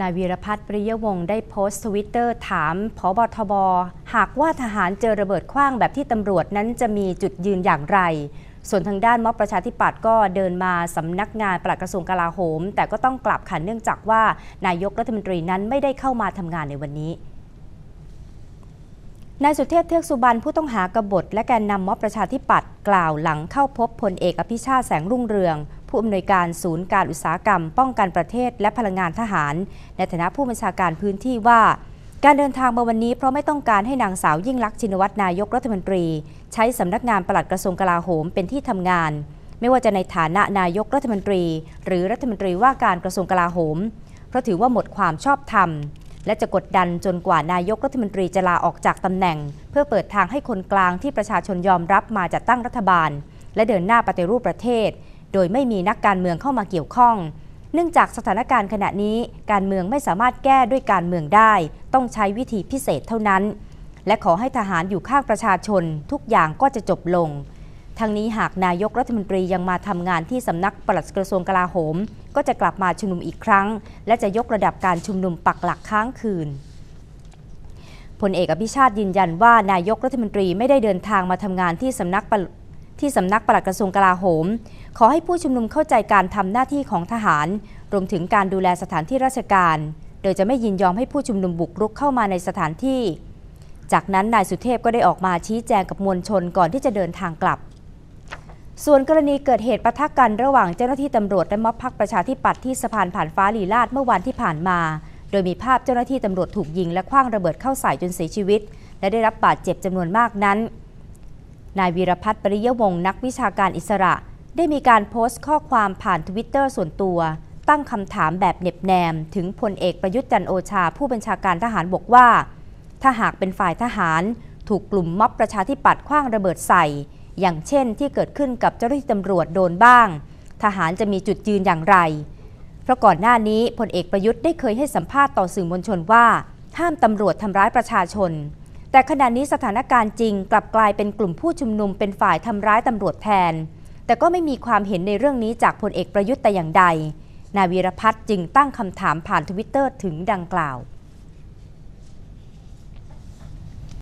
นายวีรพัฒน์ปริยวงศ์ได้โพสต์ทวิตเตอร์ถามผบทบ หากว่าทหารเจอระเบิดขว้างแบบที่ตำรวจนั้นจะมีจุดยืนอย่างไร ส่วนทางด้านม็อบประชาธิปัตย์ก็เดินมาสำนักงานปลัดกระทรวงกลาโหม แต่ก็ต้องกลับขันเนื่องจากว่านายกรัฐมนตรีนั้นไม่ได้เข้ามาทำงานในวันนี้นายสุเทพเทือกสุบรรณผู้ต้องหากบฏและแกนนำม็อบประชาธิปัตย์กล่าวหลังเข้าพบพลเอกอภิชาติแสงรุ่งเรือง ผู้อำนวยการศูนย์การอุตสาหกรรม ป้องกันประเทศและพลังงานทหาร ในฐานะผู้บัญชาการพื้นที่ว่า การเดินทางมาวันนี้เพราะไม่ต้องการให้นางสาวยิ่งลักษณ์ชินวัตรนายกรัฐมนตรี ใช้สำนักงานปลัดกระทรวงกลาโหมเป็นที่ทำงาน ไม่ว่าจะในฐานะนายกรัฐมนตรี หรือรัฐมนตรีว่าการกระทรวงกลาโหม เพราะถือว่าหมดความชอบธรรมและจะกดดันจนกว่านายกรัฐมนตรีจะลาออกจากตำแหน่ง เพื่อเปิดทางให้คนกลางที่ประชาชนยอมรับมาจัดตั้งรัฐบาล และเดินหน้าปฏิรูปประเทศ โดยไม่มีนักการเมืองเข้ามาเกี่ยวข้อง เนื่องจากสถานการณ์ขณะนี้การเมืองไม่สามารถแก้ด้วยการเมืองได้ ต้องใช้วิธีพิเศษเท่านั้น และขอให้ทหารอยู่ข้างประชาชน ทุกอย่างก็จะจบลงทั้งนี้หากนายกรัฐมนตรียังมาทำงานที่สำนักปลัดกระทรวงกลาโหม ก็จะกลับมาชุมนุมอีกครั้ง และจะยกระดับการชุมนุมปักหลักค้างคืนพลเอกอภิชาติยืนยันว่านายกรัฐมนตรีไม่ได้เดินทางมาทำงานที่สำนักที่สำนักปลัดกระทรวงกลาโหม ขอให้ผู้ชุมนุมเข้าใจการทำหน้าที่ของทหาร รวมถึงการดูแลสถานที่ราชการ โดยจะไม่ยินยอมให้ผู้ชุมนุมบุกรุกเข้ามาในสถานที่ จากนั้นนายสุเทพก็ได้ออกมาชี้แจงกับมวลชนก่อนที่จะเดินทางกลับ ส่วนกรณีเกิดเหตุปะทะกันระหว่างเจ้าหน้าที่ตำรวจและม็อบพักประชาธิปัตย์ที่สะพานผ่านฟ้าลีลาดเมื่อวันที่ผ่านมา โดยมีภาพเจ้าหน้าที่ตำรวจถูกยิงและคว้างระเบิดเข้าใส่จนเสียชีวิต และได้รับบาดเจ็บจำนวนมากนั้น นายวีรพัฒน์ปริยวงศ์นักวิชาการอิสระ ได้มีการโพสต์ข้อความผ่านทวิตเตอร์ส่วนตัว ตั้งคำถามแบบเหน็บแนม ถึงพลเอกประยุทธ์จันโอชา ผู้บัญชาการทหารบอกว่า ถ้าหากเป็นฝ่ายทหาร ถูกกลุ่มม็อบประชาธิปัตย์คว้างระเบิดใส่ อย่างเช่นที่เกิดขึ้นกับเจ้าหน้าที่ตำรวจโดนบ้าง ทหารจะมีจุดยืนอย่างไร เพราะก่อนหน้านี้พลเอกประยุทธ์ได้เคยให้สัมภาษณ์ต่อสื่อมวลชนว่า ห้ามตำรวจทำร้ายประชาชน แต่ขณะนี้สถานการณ์จริงกลับกลายเป็นกลุ่มผู้ชุมนุมเป็นฝ่ายทำร้ายตำรวจแทน แต่ก็ไม่มีความเห็นในเรื่องนี้จากพลเอกประยุทธ์แต่อย่างใด นายวีรพัฒน์จึงตั้งคำถามผ่านทวิตเตอร์ถึงดังกล่าว